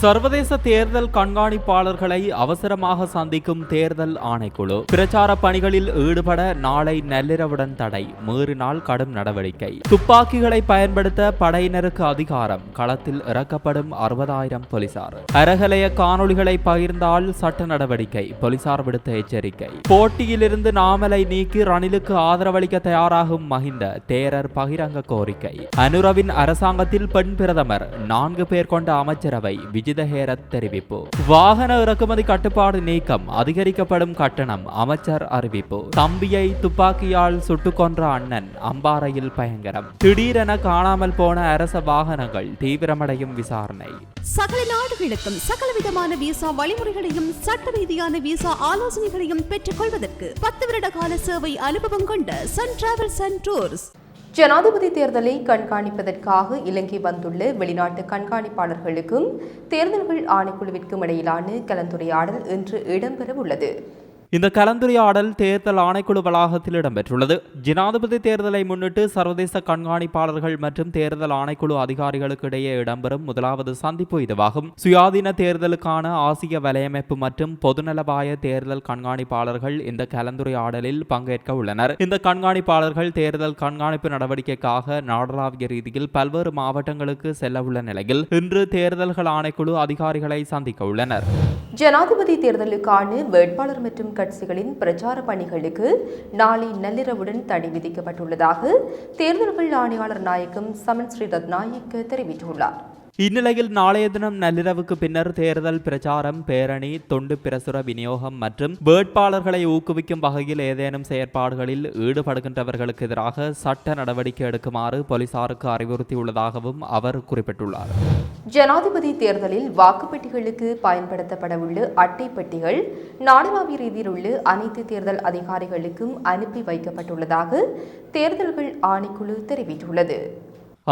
சர்வதேச தேர்தல் கண்காணிப்பாளர்களை அவசரமாக சந்திக்கும் தேர்தல் ஆணைக்குழு. பிரச்சார பணிகளில் ஈடுபட நாளை நள்ளிரவுடன் தடை. மீறினால் கடும் நடவடிக்கை. துப்பாக்கிகளை பயன்படுத்த படையினருக்கு அதிகாரம். களத்தில் இறக்கப்படும் அறுபதாயிரம் போலீசார். அரகலைய காணொளிகளை பகிர்ந்தால் சட்ட நடவடிக்கை. போலீசார் விடுத்த எச்சரிக்கை. போட்டியிலிருந்து நாமலை நீக்கி ரணிலுக்கு ஆதரவளிக்க தயாராகும் மஹிந்த தேரர் பகிரங்க கோரிக்கை. அனுரவின் அரசாங்கத்தில் பெண் பிரதமர். நான்கு பேர் கொண்ட அமைச்சரவை. விஜய் விஜிதஹேரத் தெரிவிப்பு. வாகன இறக்குமதி கட்டுப்பாடு நீக்கம் அதிகரிக்கப்படும் கட்டணம் அமைச்சர் அறிவிப்பு. தம்பியை துப்பாக்கியால் சுட்டுக் கொன்ற அண்ணன் அம்பாறையில் பயங்கரம். திடீரென காணாமல் போன அரச வாகனங்கள் தீவிரமடையும் விசாரணை. சகல நாடுகளுக்கும் சகல விதமான விசா வழிமுறைகளையும் சட்ட ரீதியான விசா ஆலோசனைகளையும் பெற்றுக் கொள்வதற்கு பத்து வருட கால சேவை அனுபவம் கொண்ட சன் டிராவல்ஸ் அண்ட் டூர்ஸ் ஜனாதிபதி தேர்தலை கண்காணிப்பதற்காக இலங்கை வந்துள்ள வெளிநாட்டு கண்காணிப்பாளர்களுக்கும் தேர்தல்கள் ஆணைக்குழுவிற்கும் இடையிலான கலந்துரையாடல் இன்று இடம்பெறவுள்ளது இந்த கலந்துரையாடல் தேர்தல் ஆணைக்குழு வளாகத்தில் இடம்பெற்றுள்ளது. ஜனாதிபதி தேர்தலை முன்னிட்டு சர்வதேச கண்காணிப்பாளர்கள் மற்றும் தேர்தல் ஆணைக்குழு அதிகாரிகளுக்கு இடையே இடம்பெறும் முதலாவது சந்திப்பு இதுவாகும். சுயாதீன தேர்தலுக்கான ஆசிய வலையமைப்பு மற்றும் பொதுநலவாய தேர்தல் கண்காணிப்பாளர்கள் இந்த கலந்துரையாடலில் பங்கேற்க உள்ளனர். இந்த கண்காணிப்பாளர்கள் தேர்தல் கண்காணிப்பு நடவடிக்கைக்காக நாடளாவிய ரீதியில் பல்வேறு மாவட்டங்களுக்கு செல்ல உள்ள நிலையில் இன்று தேர்தல்கள் ஆணைக்குழு அதிகாரிகளை சந்திக்க உள்ளனர். ஜனாதிபதி தேர்தலுக்கான வேட்பாளர் மற்றும் கட்சிகளின் பிரச்சார பணிகளுக்கு நாளை நள்ளிரவுடன் தடை விதிக்கப்பட்டுள்ளதாக தேர்தல்கள் ஆணையாளர் நாயகம் சமன் ஸ்ரீ ரத்நாயக்க தெரிவித்துள்ளார். இந்நிலையில் நாளைய தினம் நள்ளிரவுக்கு பின்னர் தேர்தல் பிரச்சாரம் பேரணி தொண்டு பிரசுர விநியோகம் மற்றும் வேட்பாளர்களை ஊக்குவிக்கும் வகையில் ஏதேனும் செயற்பாடுகளில் ஈடுபடுகின்றவர்களுக்கு எதிராக சட்ட நடவடிக்கை எடுக்குமாறு போலீசாருக்கு அறிவுறுத்தியுள்ளதாகவும் அவர் குறிப்பிட்டுள்ளார் ஜனாதிபதி தேர்தலில் வாக்குப்பெட்டிகளுக்கு பயன்படுத்தப்படவுள்ள அட்டை பெட்டிகள் நாடளாவிய ரீதியில் உள்ள அனைத்து தேர்தல் அதிகாரிகளுக்கும் அனுப்பி வைக்கப்பட்டுள்ளதாக தேர்தல்கள் ஆணைக்குழு தெரிவித்துள்ளது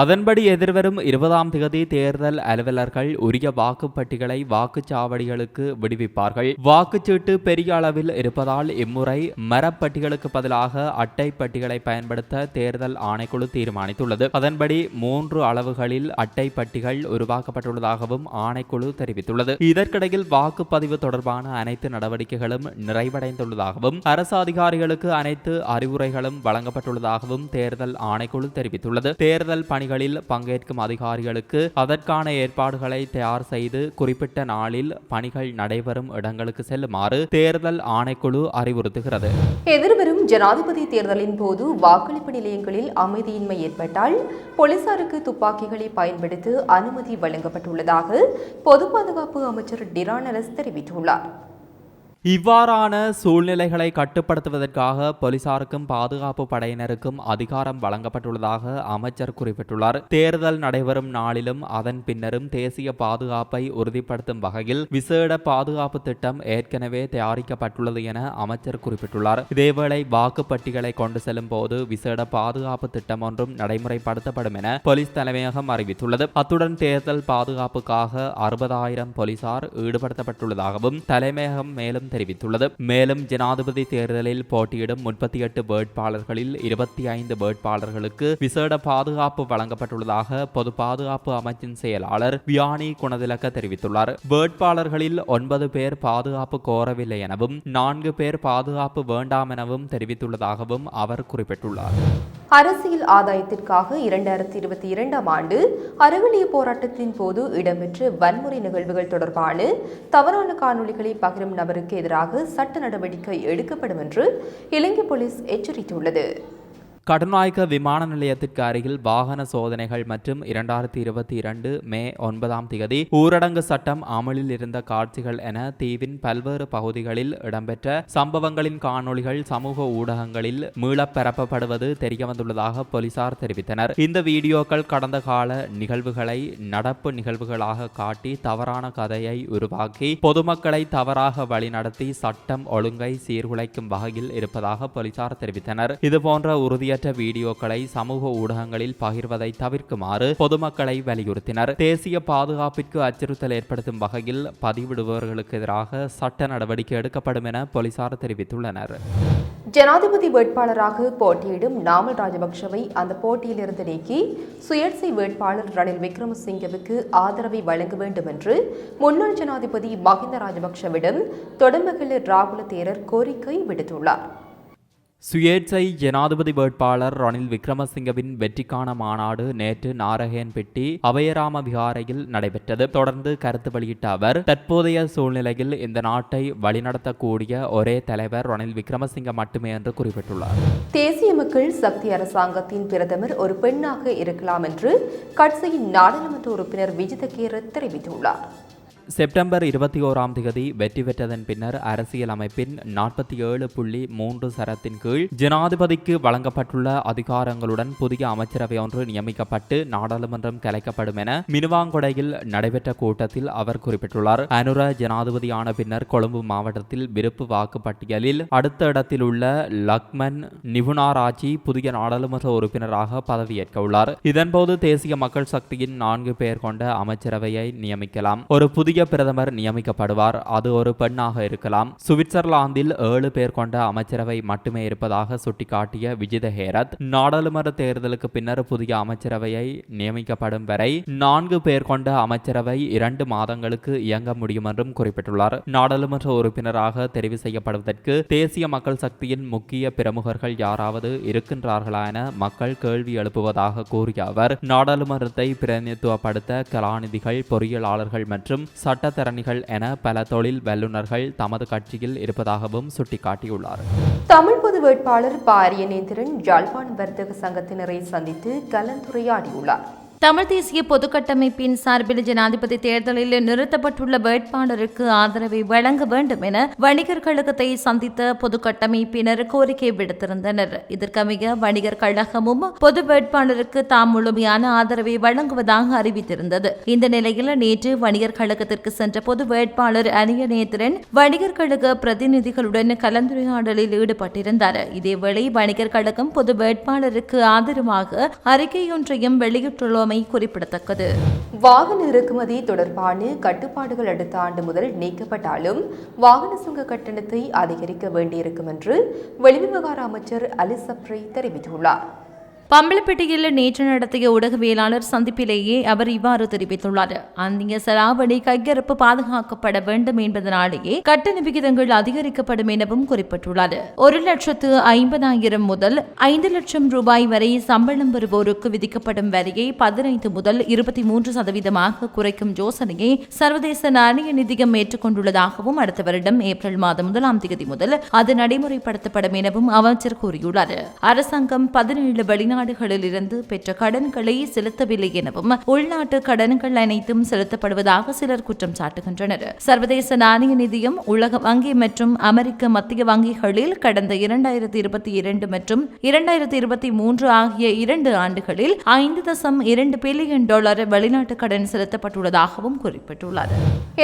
அதன்படி எதிர்வரும் இருபதாம் தேதி தேர்தல் அலுவலர்கள் உரிய வாக்குப்பட்டிகளை வாக்குச்சாவடிகளுக்கு விடுவிப்பார்கள். வாக்குச்சீட்டு பெரிய அளவில் இருப்பதால் இம்முறை மரப்பட்டிகளுக்கு பதிலாக அட்டை பட்டிகளை பயன்படுத்த தேர்தல் ஆணைக்குழு தீர்மானித்துள்ளது. அதன்படி மூன்று அளவுகளில் அட்டை பட்டிகள் உருவாக்கப்பட்டுள்ளதாகவும் ஆணைக்குழு தெரிவித்துள்ளது. இதற்கிடையில் வாக்குப்பதிவு தொடர்பான அனைத்து நடவடிக்கைகளும் நிறைவடைந்துள்ளதாகவும் அரசு அதிகாரிகளுக்கு அனைத்து அறிவுரைகளும் வழங்கப்பட்டுள்ளதாகவும் தேர்தல் ஆணைக்குழு தெரிவித்துள்ளது. தேர்தல் பணிகளில் பங்கேற்கும் அதிகாரிகளுக்கு அதற்கான ஏற்பாடுகளை தயார் செய்து குறிப்பிட்ட நாளில் பணிகள் நடைபெறும் இடங்களுக்கு செல்லுமாறு தேர்தல் ஆணைக்குழு அறிவுறுத்துகிறது. எதிர்வரும் ஜனாதிபதி தேர்தலின் போது வாக்களிப்பு நிலையங்களில் அமைதியின்மை ஏற்பட்டால் போலீசாருக்கு துப்பாக்கிகளை பயன்படுத்த அனுமதி வழங்கப்பட்டுள்ளதாக பொது பாதுகாப்பு அமைச்சர் டிரானலஸ் தெரிவித்துள்ளார். இவ்வாறான சூழ்நிலைகளை கட்டுப்படுத்துவதற்காக போலீசாருக்கும் பாதுகாப்பு படையினருக்கும் அதிகாரம் வழங்கப்பட்டுள்ளதாக அமைச்சர் குறிப்பிட்டுள்ளார். தேர்தல் நடைபெறும் நாளிலும் அதன் பின்னரும் தேசிய பாதுகாப்பை உறுதிப்படுத்தும் வகையில் விசேட பாதுகாப்பு திட்டம் ஏற்கனவே தயாரிக்கப்பட்டுள்ளது என அமைச்சர் குறிப்பிட்டுள்ளார். இதேவேளை வாக்குப்பட்டிகளை கொண்டு செல்லும் போது விசேட பாதுகாப்பு திட்டம் ஒன்றும் நடைமுறைப்படுத்தப்படும் என போலீஸ் தலைமையகம் அறிவித்துள்ளது. அத்துடன் தேர்தல் பாதுகாப்புக்காக அறுபதாயிரம் போலீசார் ஈடுபடுத்தப்பட்டுள்ளதாகவும் தலைமையகம் மேலும் தெரிவித்துள்ளது. மேலும் ஜனாதிபதி தேர்தலில் போட்டியிடும் முப்பத்தி எட்டு வேட்பாளர்களில் இருபத்தி ஐந்து வேட்பாளர்களுக்கு விசேட பாதுகாப்பு வழங்கப்பட்டுள்ளதாக பொது பாதுகாப்பு அமைச்சின் செயலாளர் வியானி குணதிலக்க தெரிவித்துள்ளார். வேட்பாளர்களில் ஒன்பது பேர் பாதுகாப்பு கோரவில்லை எனவும் நான்கு பேர் பாதுகாப்பு வேண்டாம் எனவும் தெரிவித்துள்ளதாகவும் அவர் குறிப்பிட்டுள்ளார். அரசியல் ஆதாயத்திற்காக இரண்டாயிரத்தி இருபத்தி இரண்டாம் ஆண்டு அறவழிய போராட்டத்தின் போது இடம்பெற்ற வன்முறை நிகழ்வுகள் தொடர்பான தவறான காணொளிகளை பகிரும் நபருக்கு எதிராக சட்ட நடவடிக்கை எடுக்கப்படும் என்று இலங்கை போலீஸ் எச்சரித்துள்ளது. கடுநாயக்க விமான நிலையத்திற்கு அருகில் வாகன சோதனைகள் மற்றும் இரண்டாயிரத்தி இருபத்தி இரண்டு மே ஒன்பதாம் தேதி ஊரடங்கு சட்டம் அமலில் இருந்த காட்சிகள் என தீவின் பல்வேறு பகுதிகளில் இடம்பெற்ற சம்பவங்களின் காணொளிகள் சமூக ஊடகங்களில் மீளப் பரப்பப்படுவது தெரியவந்துள்ளதாக போலீசார் தெரிவித்தனர். இந்த வீடியோக்கள் கடந்த கால நிகழ்வுகளை நடப்பு நிகழ்வுகளாக காட்டி தவறான கதையை உருவாக்கி பொதுமக்களை தவறாக வழிநடத்தி சட்டம் ஒழுங்கை சீர்குலைக்கும் வகையில் இருப்பதாக போலீசார் தெரிவித்தனர். இதுபோன்ற உறுதிய தேவையற்ற வீடியோக்களை சமூக ஊடகங்களில் பகிர்வதை தவிர்க்குமாறு பொதுமக்களை வலியுறுத்தினர். தேசிய பாதுகாப்பிற்கு அச்சுறுத்தல் ஏற்படுத்தும் வகையில் பதிவிடுபவர்களுக்கு எதிராக சட்ட நடவடிக்கை எடுக்கப்படும் என போலீசார் தெரிவித்துள்ளனர். ஜனாதிபதி வேட்பாளராக போட்டியிடும் நாமல் ராஜபக்ஷவை அந்த போட்டியிலிருந்து நீக்கி சுயேட்சை வேட்பாளர் ரணில் விக்ரமசிங்கவுக்கு ஆதரவை வழங்க வேண்டும் என்று முன்னாள் ஜனாதிபதி மஹிந்த ராஜபக்ஷவிடம் தொடர்மகளிர் ராகுல தேரர் கோரிக்கை விடுத்துள்ளார். சுயேட்சை ஜனாதிபதி வேட்பாளர் ரணில் விக்ரமசிங்கவின் வெற்றிக்கான மாநாடு நேற்று நாரகேன்பெட்டி அபயராம விகாரையில் நடைபெற்றது. தொடர்ந்து கருத்து வெளியிட்ட அவர் தற்போதைய சூழ்நிலையில் இந்த நாட்டை வழிநடத்தக்கூடிய ஒரே தலைவர் ரணில் விக்ரமசிங்க மட்டுமே என்று குறிப்பிட்டுள்ளார். தேசிய மக்கள் சக்தி அரசாங்கத்தின் பிரதமர் ஒரு பெண்ணாக இருக்கலாம் என்று கட்சியின் நாடாளுமன்ற உறுப்பினர் விஜித கேரத் தெரிவித்துள்ளார். செப்டம்பர் இருபத்தி ஓராம் தேதி வெற்றி பெற்றதன் பின்னர் அரசியல் அமைப்பின் நாற்பத்தி ஏழு புள்ளி மூன்று சரத்தின் கீழ் ஜனாதிபதிக்கு வழங்கப்பட்டுள்ள அதிகாரங்களுடன் புதிய அமைச்சரவை ஒன்று நியமிக்கப்பட்டு நாடாளுமன்றம் கலைக்கப்படும் என மினுவாங்கொடையில் நடைபெற்ற கூட்டத்தில் அவர் குறிப்பிட்டுள்ளார். அனுர ஜனாதிபதியான பின்னர் கொழும்பு மாவட்டத்தில் விருப்பு வாக்குப்பட்டியலில் அடுத்த இடத்தில் உள்ள லக்மன் நிபுணாராஜி புதிய நாடாளுமன்ற உறுப்பினராக பதவியேற்க உள்ளார். இதன்போது தேசிய மக்கள் சக்தியின் நான்கு பேர் கொண்ட அமைச்சரவையை நியமிக்கலாம். ஒரு புதிய பிரதமர் நியமிக்கப்படுவார். அது ஒரு பெண்ணாக இருக்கலாம். சுவிட்சர்லாந்தில் ஏழு பேர் கொண்ட அமைச்சரவை மட்டுமே இருப்பதாக சுட்டிக்காட்டிய விஜித ஹேரத் நாடாளுமன்ற தேர்தலுக்கு பின்னர் புதிய அமைச்சரவையை நியமிக்கப்படும் வரை நான்கு பேர் கொண்ட அமைச்சரவை இரண்டு மாதங்களுக்கு இயங்க முடியும் என்றும் குறிப்பிட்டுள்ளார். நாடாளுமன்ற உறுப்பினராக தெரிவு செய்யப்படுவதற்கு தேசிய மக்கள் சக்தியின் முக்கிய பிரமுகர்கள் யாராவது இருக்கின்றார்களா என மக்கள் கேள்வி எழுப்புவதாக கூறிய அவர் நாடாளுமன்றத்தை பிரதிநிதித்துவப்படுத்த கலாநிதிகள் பொறியியலாளர்கள் மற்றும் சட்டத்தரணிகள் என பல தொழில் வல்லுநர்கள் தமது கட்சியில் இருப்பதாகவும் சுட்டிக்காட்டியுள்ளார். தமிழ் பொது வேட்பாளர் பாரியநேந்திரன் ஜாழ்ப்பாணம் வர்த்தக சங்கத்தினரை சந்தித்து கலந்துரையாடியுள்ளார். தமிழ் தேசிய பொதுக்கட்டமைப்பின் சார்பில் ஜனாதிபதி தேர்தலில் நிறுத்தப்பட்டுள்ள வேட்பாளருக்கு ஆதரவை வழங்க வேண்டும் என வணிகர் கழகத்தை சந்தித்த பொதுக்கட்டமைப்பினர் கோரிக்கை விடுத்திருந்தனர். இதற்கமைய வணிகர் கழகமும் பொது வேட்பாளருக்கு தாம் முழுமையான ஆதரவை வழங்குவதாக அறிவித்திருந்தது. இந்த நிலையில் நேற்று வணிகர் கழகத்திற்கு சென்ற பொது வேட்பாளர் அணியநேத்திரன் வணிகர் கழக பிரதிநிதிகளுடன் கலந்துரையாடலில் ஈடுபட்டிருந்தார். இதேவேளை வணிகர் கழகம் பொது வேட்பாளருக்கு ஆதரவாக அறிக்கையொன்றையும் வெளியிட்டுள்ளோம் உள்ளமை குறிப்பிடத்தக்கது. வாகன இறக்குமதி தொடர்பான கட்டுப்பாடுகள் அடுத்த ஆண்டு முதல் நீக்கப்பட்டாலும் வாகன சுங்க கட்டணத்தை அதிகரிக்க வேண்டியிருக்கும் என்று வெளிவிவகார அமைச்சர் அலிசப்ரி தெரிவித்துள்ளார். பம்பலப்பேட்டையில் நேற்று நடத்திய ஊடகவியலாளர் சந்திப்பிலேயே அவர் இவ்வாறு தெரிவித்துள்ளார். அந்நிய செலாவணி கையிருப்பு பாதுகாக்கப்பட வேண்டும் என்பதனாலேயே கட்டண விகிதங்கள் அதிகரிக்கப்படும் எனவும் குறிப்பிட்டுள்ளார். ஒரு லட்சத்து ஐம்பதாயிரம் முதல் ஐந்து லட்சம் ரூபாய் வரை சம்பளம் பெறுவோருக்கு விதிக்கப்படும் வரியை பதினைந்து முதல் இருபத்தி மூன்று சதவீதமாக குறைக்கும் யோசனையை சர்வதேச நாணய நிதியம் ஏற்றுக்கொண்டுள்ளதாகவும் அடுத்த வருடம் ஏப்ரல் மாதம் முதலாம் தேதி முதல் அது நடைமுறைப்படுத்தப்படும் எனவும் அமைச்சர் கூறியுள்ளார். அரசாங்கம் பதினேழு வெளிநாட்டு வெளிநாடுகளிலிருந்து பெற்ற கடன்களை செலுத்தவில்லை எனவும் உள்நாட்டு கடன்கள் அனைத்தும் செலுத்தப்படுவதாக சிலர் குற்றம் சாட்டுகின்றனர். சர்வதேச நாணய நிதியம் உலக வங்கி மற்றும் அமெரிக்க மத்திய வங்கிகளில் கடந்த இரண்டாயிரத்தி இருபத்தி இரண்டு மற்றும் இரண்டாயிரத்தி இருபத்தி மூன்று ஆகிய இரண்டு ஆண்டுகளில் ஐந்து தசம் இரண்டு பில்லியன் டாலர் வெளிநாட்டு கடன் செலுத்தப்பட்டுள்ளதாகவும் குறிப்பிட்டுள்ளார்.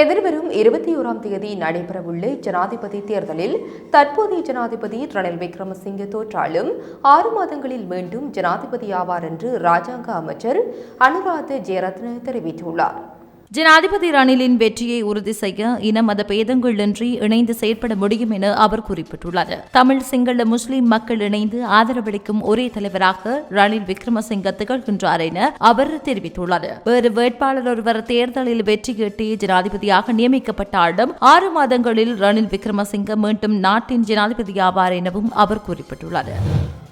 எதிர்வரும் இருபத்தி ஓராம் தேதி நடைபெறவுள்ள ஜனாதிபதி தேர்தலில் தற்போதைய ஜனாதிபதி ரணில் விக்ரமசிங்கே தோற்றாலும் ஆறு மாதங்களில் மீண்டும் ஜனாதிபதி ஆவார் என்று ராஜாங்க அமைச்சர் அனுராத ஜெயரத்ன தெரிவித்துள்ளார். ஜனாதிபதி ரணிலின் வெற்றியை உறுதி செய்ய இன மத பேதங்களின்றி இணைந்து செயற்பட முடியும் என அவர் குறிப்பிட்டுள்ளார். தமிழ் சிங்கள முஸ்லிம் மக்கள் இணைந்து ஆதரவளிக்கும் ஒரே தலைவராக ரணில் விக்ரமசிங்க திகழ்கின்றார் என அவர் தெரிவித்துள்ளார். வேறு வேட்பாளர் ஒருவர் தேர்தலில் வெற்றியீட்டி ஜனாதிபதியாக நியமிக்கப்பட்டாலும் ஆறு மாதங்களில் ரணில் விக்ரமசிங்க மீண்டும் நாட்டின் ஜனாதிபதி ஆவார் எனவும் அவர் குறிப்பிட்டுள்ளார்.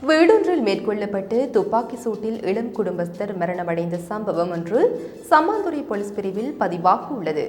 வீடொன்றில் மேற்கொள்ளப்பட்டு துப்பாக்கி சூட்டில் இளம் குடும்பஸ்தர் மரணமடைந்த சம்பவம் ஒன்று சம்மாந்துறை போலீஸ் பிரிவில் பதிவாக உள்ளது.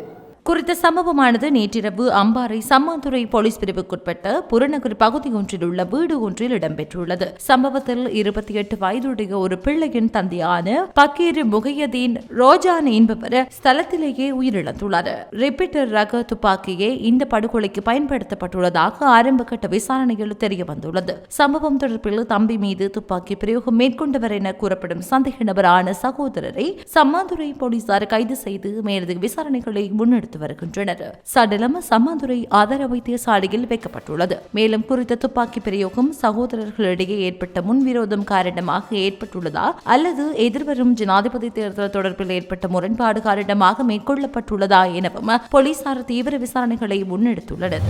குறித்த சம்பவமானது நேற்றிரவு அம்பாறை சம்மாந்துறை போலீஸ் பிரிவுக்குட்பட்ட புறநகர் பகுதி ஒன்றில் உள்ள வீடு ஒன்றில் இடம்பெற்றுள்ளது. சம்பவத்தில் இருபத்தி எட்டு வயதுடைய ஒரு பிள்ளையின் தந்தையான பக்கீர் முகையதீன் ரோஜான் என்பவர் ஸ்தலத்திலேயே உயிரிழந்துள்ளார். ரிப்பீட்டர் ரக துப்பாக்கியே இந்த படுகொலைக்கு பயன்படுத்தப்பட்டுள்ளதாக ஆரம்பகட்ட விசாரணையில் தெரிய வந்துள்ளது சம்பவம் தொடர்பில் தம்பி மீது துப்பாக்கி பிரயோகம் மேற்கொண்டவர் என கூறப்படும் சந்தேக நபரான சகோதரரை சம்மாந்துறை போலீசார் கைது செய்து மேலதிக விசாரணைகளை முன்னெடுத்து எடுத்து வருகின்றனர். சடலம் சம்மாந்துறை ஆதார வைத்தியசாலையில் வைக்கப்பட்டுள்ளது. மேலும் குறித்த துப்பாக்கி பிரயோகம் சகோதரர்களிடையே ஏற்பட்ட முன்விரோதம் காரணமாக ஏற்பட்டுள்ளதா அல்லது எதிர்வரும் ஜனாதிபதி தேர்தல் தொடர்பில் ஏற்பட்ட முரண்பாடு காரணமாக மேற்கொள்ளப்பட்டுள்ளதா எனவும் போலீசார் தீவிர விசாரணைகளை முன்னெடுத்துள்ளனர்.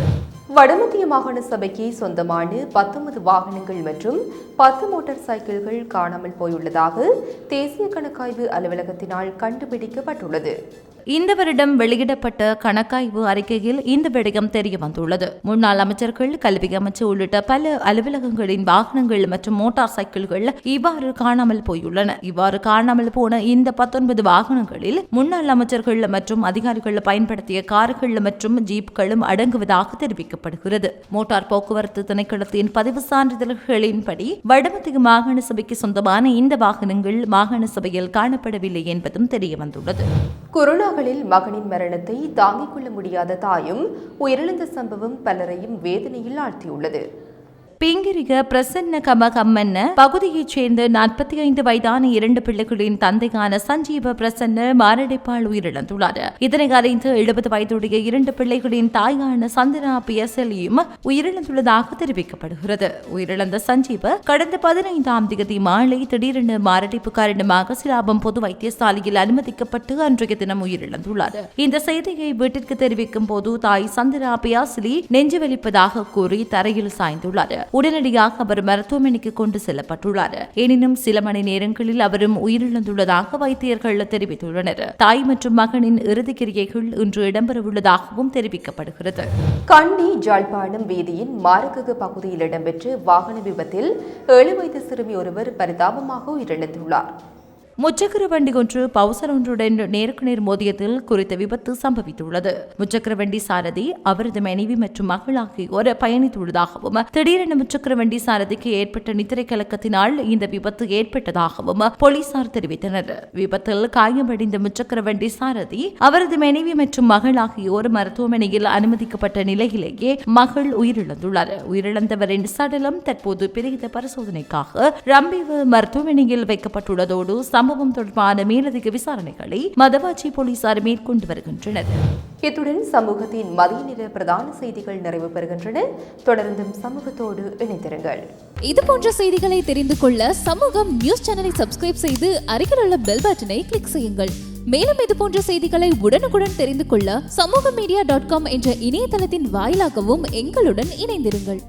வடமத்திய மாகாண சபைக்கு சொந்தமான பத்தொன்பது வாகனங்கள் மற்றும் பத்து மோட்டார் சைக்கிள்கள் காணாமல் போயுள்ளதாக தேசிய கணக்காய்வு அலுவலகத்தினால் கண்டுபிடிக்கப்பட்டுள்ளது. இந்த வருடம் வெளியிடப்பட்ட கணக்காய்வு அறிக்கையில் இந்த விடயம் தெரிய வந்துள்ளது முன்னாள் அமைச்சர்கள் கல்வி அமைச்சு உள்ளிட்ட பல அலுவலகங்களின் வாகனங்கள் மற்றும் மோட்டார் சைக்கிள்கள் இவ்வாறு காணாமல் போயுள்ளன. இவ்வாறு காணாமல் போன இந்த பத்தொன்பது வாகனங்களில் முன்னாள் அமைச்சர்கள் மற்றும் அதிகாரிகள் பயன்படுத்திய கார்கள் மற்றும் ஜீப்களும் அடங்குவதாக தெரிவிக்கப்படுகிறது. மோட்டார் போக்குவரத்து திணைக்களத்தின் பதிவு சான்றிதழ்களின்படி வடமத்திய மாகாண சபைக்கு சொந்தமான இந்த வாகனங்கள் மாகாண சபையில் காணப்படவில்லை என்பதும் தெரிய வந்துள்ளது மகனின் மரணத்தை தாங்கிக் கொள்ள முடியாத தாயும் உயிரிழந்த சம்பவம் பலரையும் வேதனையில் ஆழ்த்தியுள்ளது. பிங்கிரிக பிரசன்ன கமகம்மன்ன பகுதியைச் சேர்ந்த நாற்பத்தி ஐந்து வயதான இரண்டு பிள்ளைகளின் தந்தையான சஞ்சீவ பிரசன்ன மாரடைப்பால் உயிரிழந்துள்ளார். இதனை அறிந்து எழுபது வயதுடைய இரண்டு பிள்ளைகளின் தாயான சந்திரா பியசலியும் உயிரிழந்துள்ளதாக தெரிவிக்கப்படுகிறது. உயிரிழந்த சஞ்சீவ கடந்த பதினைந்தாம் தேதி மாலை திடீரென மாரடைப்பு காரணமாக சிலாபம் பொது வைத்தியசாலையில் அனுமதிக்கப்பட்டு அன்றைய தினம் உயிரிழந்துள்ளார். இந்த செய்தியை வீட்டிற்கு தெரிவிக்கும் போது தாய் சந்திரா பியாசிலி நெஞ்சு வலிப்பதாக கூறி தரையில் சாய்ந்துள்ளார். உடனடியாக அவர் மருத்துவமனைக்கு கொண்டு செல்லப்பட்டுள்ளார். எனினும் சில மணி நேரங்களில் அவரும் உயிரிழந்துள்ளதாக வைத்தியர்கள் தெரிவித்துள்ளனர். தாய் மற்றும் மகனின் இறுதிக்கிரியைகள் இன்று இடம்பெறவுள்ளதாகவும் தெரிவிக்கப்படுகிறது. கண்டி ஜாழ்ப்பாணம் வீதியின் மாரககு பகுதியில் இடம்பெற்ற வாகன விபத்தில் ஏழு வயது சிறுமி ஒருவர் பரிதாபமாக உயிரிழந்துள்ளார். முச்சக்கர வண்டி ஒன்று பவுசர் ஒன்றுடன் நேருக்கு நேர் மோதியதில் குறித்த விபத்து சம்பவித்துள்ளது. முச்சக்கர வண்டி சாரதி அவரது மனைவி மற்றும் மகள் ஆகியோர் பயணித்துள்ளதாகவும் திடீரென முச்சக்கர வண்டி சாரதிக்கு ஏற்பட்ட நித்திரை கலக்கத்தினால் இந்த விபத்து ஏற்பட்டதாகவும் போலீசார் தெரிவித்தனர். விபத்தில் காயமடைந்த முச்சக்கர வண்டி சாரதி அவரது மனைவி மற்றும் மகள் ஆகியோர் மருத்துவமனையில் அனுமதிக்கப்பட்ட நிலையிலேயே மகள் உயிரிழந்துள்ளார். உயிரிழந்தவரின் சடலம் தற்போது பிரித பரிசோதனைக்காக ரம்பிவு மருத்துவமனையில் வைக்கப்பட்டுள்ளதோடு சம்பவம் தொடர்பான மேலதிக விசாரணைகளை மதவாச்சி போலீசார் மேற்கொண்டு வருகின்றனர். இத்துடன் சமூகத்தின் மதிய நேர பிரதான செய்திகள் நிறைவு பெறுகின்றன. தொடர்ந்தும் சமூகத்தோடு இணைந்திருங்கள். இது போன்ற செய்திகளை தெரிந்து கொள்ள சமூகம் நியூஸ் சேனலை சப்ஸ்கிரைப் செய்து அருகில் உள்ள பெல் பட்டனை கிளிக் செய்யுங்கள். மேலும் இது போன்ற செய்திகளை உடனுக்குடன் தெரிந்து கொள்ள சமூக மீடியா டாட் காம் என்ற இணையதளத்தின் வாயிலாகவும் எங்களுடன் இணைந்திருங்கள்.